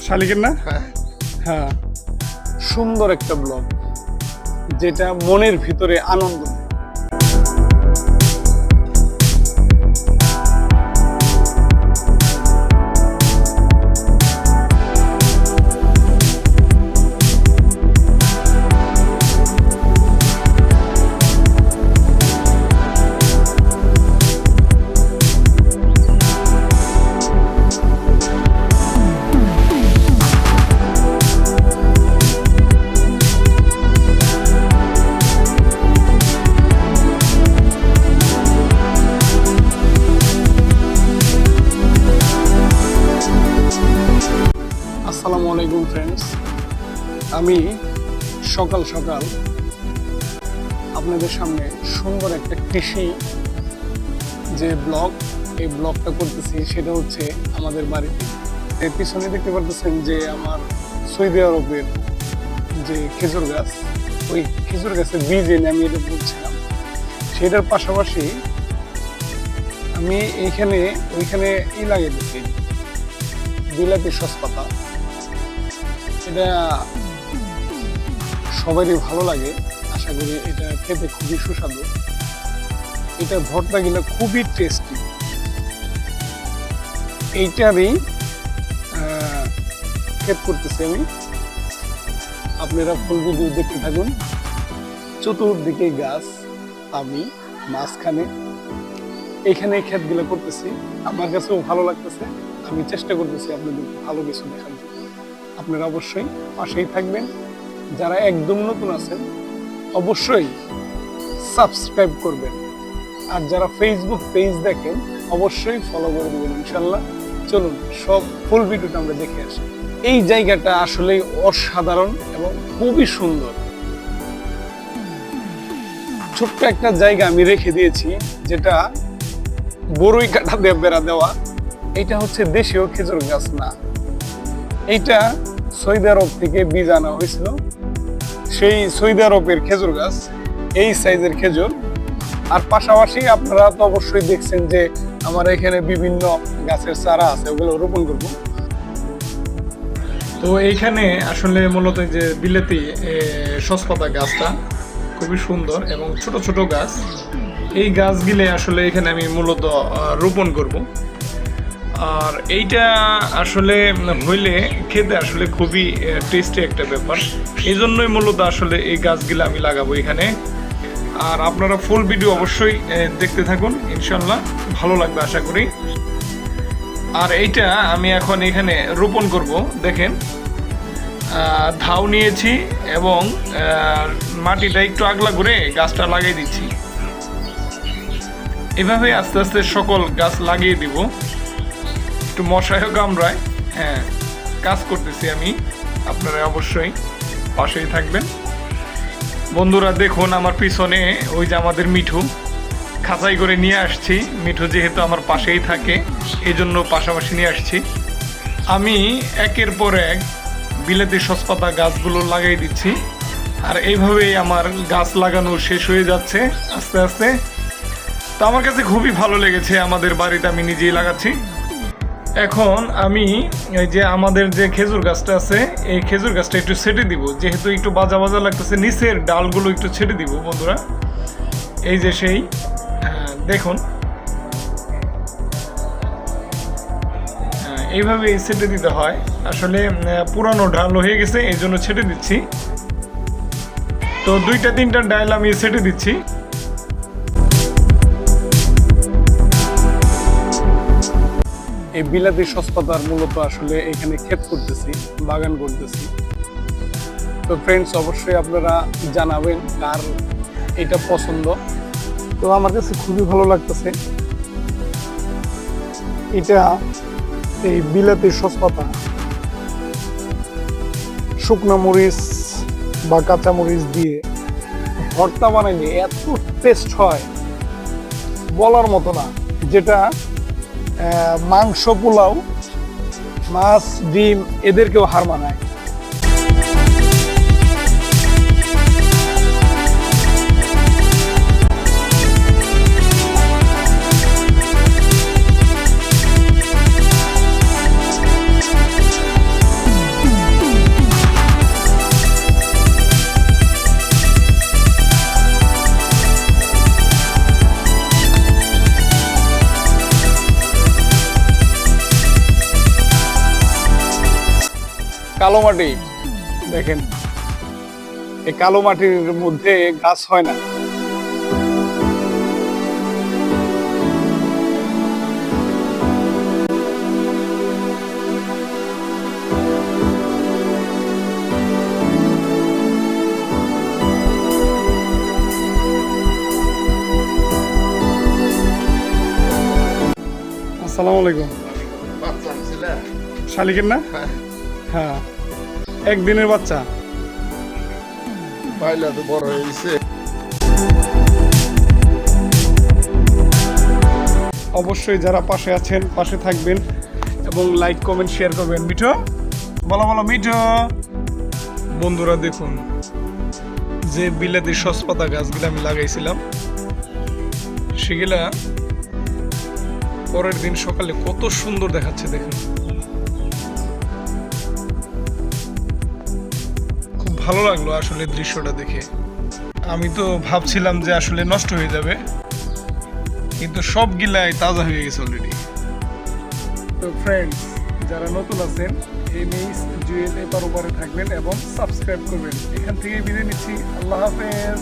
শালিকের না? হ্যাঁ। হ্যাঁ। সুন্দর একটা ব্লগ যেটা মনের ভিতরে আনন্দ আমি সকাল সকাল আপনাদের সামনে সুন্দর একটা কৃষি যে ব্লগ, এই ব্লগটা করতেছি, সেটা হচ্ছে আমাদের বাড়িতে। এর পিছনে দেখতে পারতেছেন যে আমার সৌদি আরবের যে খেজুর গাছ, ওই খেজুর গাছের বীজ এনে আমি এটা বলছিলাম সেটার পাশাপাশি আমি এইখানে, ওইখানে ই লাগিয়ে দিচ্ছি, বিলাতি সসপাতা এটা সবারই ভালো লাগে। আশা করি এটা খেতে খুবই সুস্বাদু। এটা ভর্তা গেলে খুবই টেস্টি এইটারই ক্ষেত করতেছি আমি। আপনারা ফুল ভিডিও দেখতে থাকুন। চতুর্দিকে গাছ আমি মাঝখানে। এখানে ক্ষেতগুলো করতেছি। আমার কাছেও ভালো লাগতেছে। আমি চেষ্টা করতেছি আপনাদের ভালো কিছু দেখার আপনারা অবশ্যই পাশেই থাকবেন। যারা একদম নতুন আছেন, অবশ্যই সাবস্ক্রাইব করবেন। আর যারা ফেসবুক পেজ দেখেন, অবশ্যই ফলো করে দেবেন, ইনশাল্লাহ। চলুন, সব ফুল ভিডিওটা আমরা দেখে আসি। এই জায়গাটা আসলে অসাধারণ এবং খুবই সুন্দর। ছোট্ট একটা জায়গা আমি রেখে দিয়েছি, যেটা বড়ই কাটা দিয়ে বেড়া দেওয়া। এটা হচ্ছে দেশীয় খেজুর গাছ না। এইটা সৌদি আরব থেকে বীজ আনা হয়েছিল। সেই সৌদি আরবের খেজুর গাছ, এই সাইজের খেজুর। আর পাশাপাশি আপনারা তো অবশ্যই দেখছেন যে আমার এখানে বিভিন্ন গাছের চারা আছে, ওগুলো রোপণ করব। তো এইখানে আসলে মূলত যে বিলেতি সসপাতা গাছটা খুবই সুন্দর এবং ছোট ছোট গাছ। এই গাছগুলো আসলে এখানে আমি মূলত রোপণ করব। আর এইটা আসলে হইলে খেতে আসলে খুবই টেস্টি একটা ব্যাপার। এই জন্যই মূলত আসলে এই গাছগুলো আমি লাগাবো এখানে। আর আপনারা ফুল ভিডিও অবশ্যই দেখতে থাকুন ইনশাল্লাহ ভালো লাগবে আশা করি। আর এইটা আমি এখন এখানে রোপণ করব, দেখেন। ধাও নিয়েছি এবং মাটিটা একটু আগলা করে গাছটা লাগিয়ে দিচ্ছি। এভাবে আস্তে আস্তে সকল গাছ লাগিয়ে দিব। একটু মশাইও কামড়ায় হ্যাঁ কাজ করতেছি আমি। আপনারা অবশ্যই পাশেই থাকবেন। বন্ধুরা, দেখুন আমার পিছনে ওই যে আমাদের মিঠু। খাঁচাই করে নিয়ে আসছি। মিঠু যেহেতু আমার পাশেই থাকে এই জন্য পাশাপাশি নিয়ে আসছি। আমি একের পর এক বিলেতি সসপাতা গাছগুলো লাগাই দিচ্ছি। আর এইভাবেই আমার গাছ লাগানো শেষ হয়ে যাচ্ছে আস্তে আস্তে। তো আমার কাছে খুবই ভালো লেগেছে। আমাদের বাড়িতে আমি নিজেই লাগাচ্ছি। এখন আমি এই যে আমাদের যে খেজুর গাছটা আছে এই খেজুর গাছটা একটু ছেটে দিব। যেহেতু একটু বাজা বাজা লাগতেছে নিচের ডালগুলো একটু ছেটে দিব বন্ধুরা। এই যে সেই দেখুন। আহ, এইভাবে ছেটে দিতে হয়। আসলে পুরানো ডাল হয়ে গেছে এই জন্য ছেটে দিচ্ছি। তো দুইটা তিনটা ডাল আমি ছেটে দিচ্ছি। এই বিলাতি সস্তাতার মূলত আসলে এখানে ক্ষেত করতেছি, বাগান করতেছি। তো ফ্রেন্ডস অবশ্যই আপনারা জানাবেন কার এটা পছন্দ। তো আমার কাছে খুবই ভালো লাগতেছে। এটা এই বিলাতি সস্পাতা শুকনো মরিচ বা কাঁচা মরিচ দিয়ে ভর্তা বানাইলে এত টেস্ট হয়, বলার মতো না। যেটা মাংস পোলাও মাছ ডিম এদেরকেও হার মানায়। কালো মাটি। দেখেন এই কালো মাটির মধ্যে গাছ হয় না। আসসালামু আলাইকুম। শালিকের না? হ্যাঁ। একদিনের বাচ্চা। পাইলা তো বড় হয়ে গেছে। অবশ্যই যারা পাশে আছেন পাশে থাকবেন এবং লাইক কমেন্ট শেয়ার করবেন। মিঠো বলো বলো মিঠো। বন্ধুরা দেখুন যে বিলাতি সসপাতা গাছগুলো আমি লাগাইছিলাম সেগুলা পরের দিন সকালে কত সুন্দর দেখাচ্ছে দেখুন। ভালো লাগল আসলে দৃশ্যটা দেখে। আমি তো ভাবছিলাম যে আসলে নষ্ট হয়ে যাবে, কিন্তু সব গিলাই তাজা হয়ে গেছে অলরেডি তো ফ্রেন্ডস যারা নতুন আছেন, এই মেইস জুয়েল এপার ওপারে থাকবেন এবং সাবস্ক্রাইব করবেন। এখান থেকে বিদায় নিচ্ছি। আল্লাহ হাফেজ।